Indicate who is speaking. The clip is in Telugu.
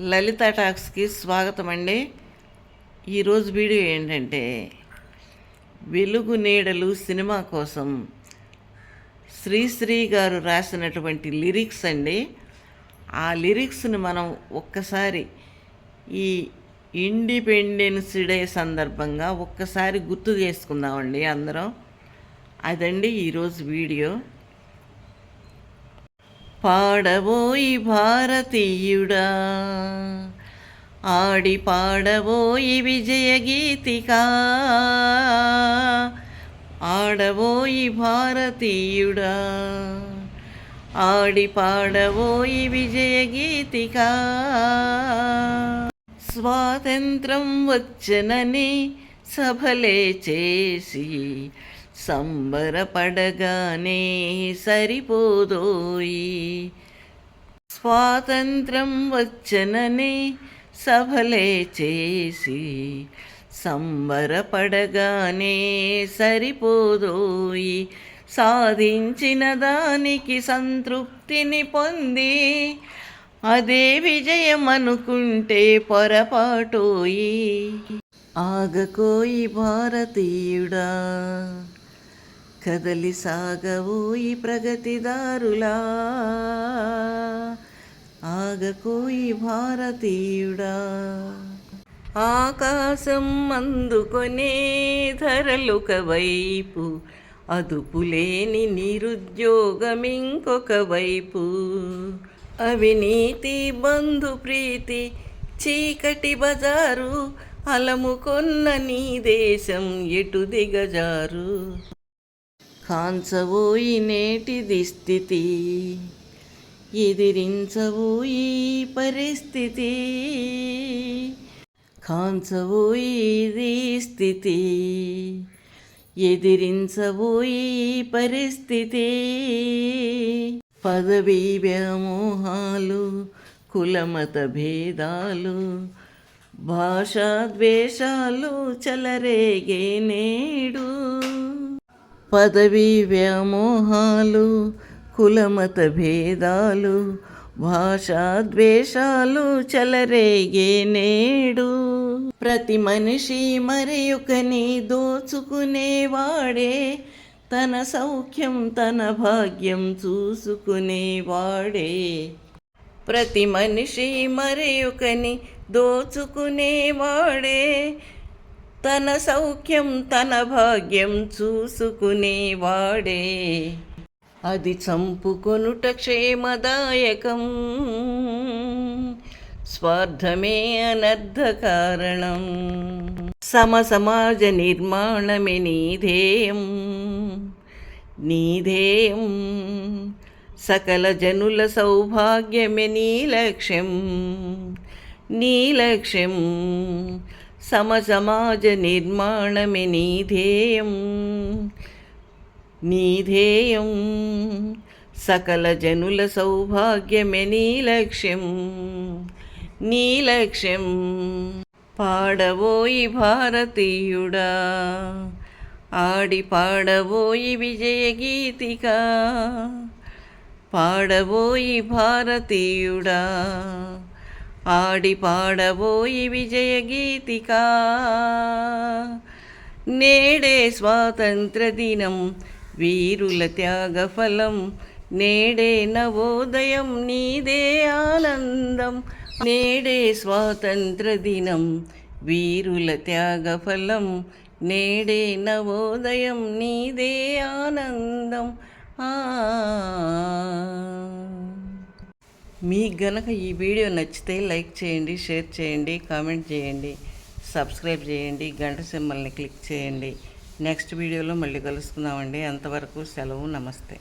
Speaker 1: లలిత టాక్స్కి స్వాగతం అండి ఈరోజు వీడియో ఏంటంటే వెలుగు నీడలు సినిమా కోసం శ్రీశ్రీ గారు రాసినటువంటి లిరిక్స్ అండి. ఆ లిరిక్స్ని మనం ఒక్కసారి ఈ ఇండిపెండెన్స్ డే సందర్భంగా ఒక్కసారి గుర్తు చేసుకుందామండి అందరం. అదండి ఈరోజు వీడియో. పాడబోయి భారతీయుడా. ఆడి పాడబోయి విజయ గీతిక ఆడబోయి భారతీయుడా. ఆడి పాడబోయి విజయ గీతిక స్వాతంత్రం వచ్చనని సభలే చేసి సంబరపడగానే సరిపోదోయి. స్వాతంత్రం వచ్చననే సభలే చేసి సంబరపడగానే సరిపోదోయి. సాధించిన దానికి సంతృప్తిని పొంది అదే విజయం అనుకుంటే పొరపాటోయి. ఆగకోయి భారతీయుడా. కదలి సాగవోయి ప్రగతిదారులా ఆగకోయి భారతీయుడా. ఆకాశం అందుకొనే ధరలొక వైపు అదుపులేని నిరుద్యోగం ఇంకొక వైపు. అవినీతి బంధు ప్రీతి చీకటి బజారు అలముకొన్న నీ దేశం ఎటు దిగజారు? కాంచవోయి నేటిది స్థితి ఎదిరించవోయి పరిస్థితి. కాంచవోయి ఇది స్థితి ఎదిరించవోయి పరిస్థితి. పదవీ వ్యామోహాలు కులమత భేదాలు భాషాద్వేషాలు చలరేగే నేడు. పదవీ వ్యామోహాలు కులమత భేదాలు భాషాద్వేషాలు చలరేగే నేడు. ప్రతి మనిషి మరి ఒకని దోచుకునేవాడే తన సౌఖ్యం తన భాగ్యం చూసుకునేవాడే ప్రతి మనిషి మరి ఒకని దోచుకునేవాడే తన సౌఖ్యం తన భాగ్యం చూసుకునేవాడే అది చంపుకొనుట క్షేమదాయకం. స్వార్థమే అనర్థ కారణం. సమ సమాజ నిర్మాణమే నీధేయం. నీధేయం. సకల జనుల సౌభాగ్యమే నీ లక్ష్యం. నీ లక్ష్యం. సమ సమాజ నిర్మాణమే నీధేయం. నీధేయం. సకల జనుల సౌభాగ్యమే నీ లక్ష్యం నీ లక్ష్యం పాడబోయి భారతీయుడా. ఆడి పాడబోయి విజయ గీతిక పాడబోయి భారతీయుడా. ఆడి పాడబోయి విజయ గీతిక నేడే స్వాతంత్ర దినం వీరుల త్యాగ ఫలం నేడే నవోదయం నీదే ఆనందం. నేడే స్వాతంత్ర దినం వీరుల త్యాగ ఫలం నేడే నవోదయం నీదే ఆనందం. ఆ మీకు గనక ఈ వీడియో నచ్చితే లైక్ చేయండి షేర్ చేయండి కామెంట్ చేయండి సబ్స్క్రైబ్ చేయండి గంట సింబల్ని క్లిక్ చేయండి. నెక్స్ట్ వీడియోలో మళ్ళీ కలుసుకుందామండి. అంతవరకు సెలవు నమస్తే.